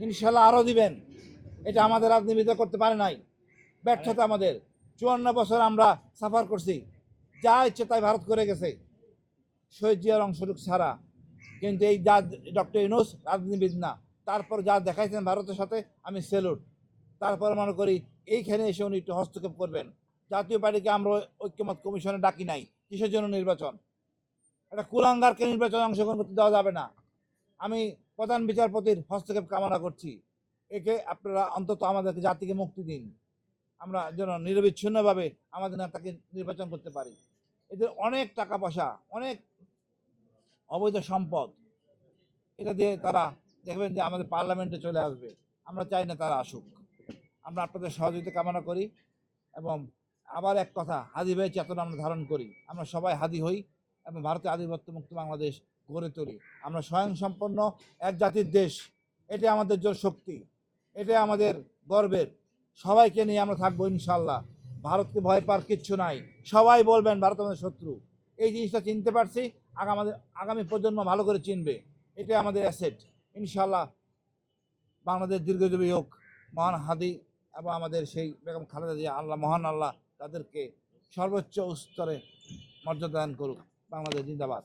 ইনশাল্লাহ আরও দিবেন। এটা আমাদের রাজনীতিতে করতে পারে নাই। ব্যর্থতা আমাদের। চুয়ান্ন বছর আমরা সাফার করছি। যা ইচ্ছে তাই ভারত করে গেছে। শহীদ জিয়ার অংশটুক ছাড়া। কিন্তু এই যা ডক্টর ইউনুস রাজনীতিবিদ না, তারপর যা দেখাইছেন ভারতের সাথে, আমি সেলুট। তারপর মনে করি, এইখানে এসে উনি একটু হস্তক্ষেপ করবেন। জাতীয় পার্টিকে আমরা ঐক্যমত কমিশনে ডাকি নাই। কিসের জন্য নির্বাচন? একটা কুলাঙ্গারকে নির্বাচনে অংশগ্রহণ করতে দেওয়া যাবে না। আমি প্রধান বিচারপতির হস্তক্ষেপ কামনা করছি। একে আপনারা অন্তত আমাদেরকে জাতিকে মুক্তি দিন। আমরা যেন নিরবিচ্ছিন্নভাবে আমাদের নেতাকে নির্বাচন করতে পারি। এদের অনেক টাকা পয়সা, অনেক অবৈধ সম্পদ। এটা দিয়ে তারা দেখবেন যে আমাদের পার্লামেন্টে চলে আসবে। আমরা চাই না তারা আসুক। আমরা আপনাদের সহযোগিতা কামনা করি এবং আবার এক কথা হাদি ভাই চেতনা আমরা ধারণ করি। আমরা সবাই হাদি হই। এবং ভারতের আধিপত্য মুক্ত বাংলাদেশ গড়ে তুলি। আমরা স্বয়ংসম্পন্ন এক জাতির দেশ। এটা আমাদের জন্য শক্তি। এটা আমাদের গর্বের। সবাইকে নিয়ে আমরা থাকব ইনশাল্লাহ ভারতকে ভয় পাওয়ার কিচ্ছু নাই। সবাই বলবেন, ভারত আমাদের শত্রু। এই জিনিসটা চিনতে পারছি। আগামী আগামী প্রজন্ম ভালো করে চিনবে। এটা আমাদের অ্যাসেট ইনশাল্লাহ বাংলাদেশ দীর্ঘজীবী হোক, মহান হাদি এবং আমাদের সেই বেগম খালেদা জিয়া, আল্লাহ, মহান আল্লাহ তাদেরকে সর্বোচ্চ স্তরে মর্যাদা দান করুক। বাংলাদেশ জিন্দাবাদ।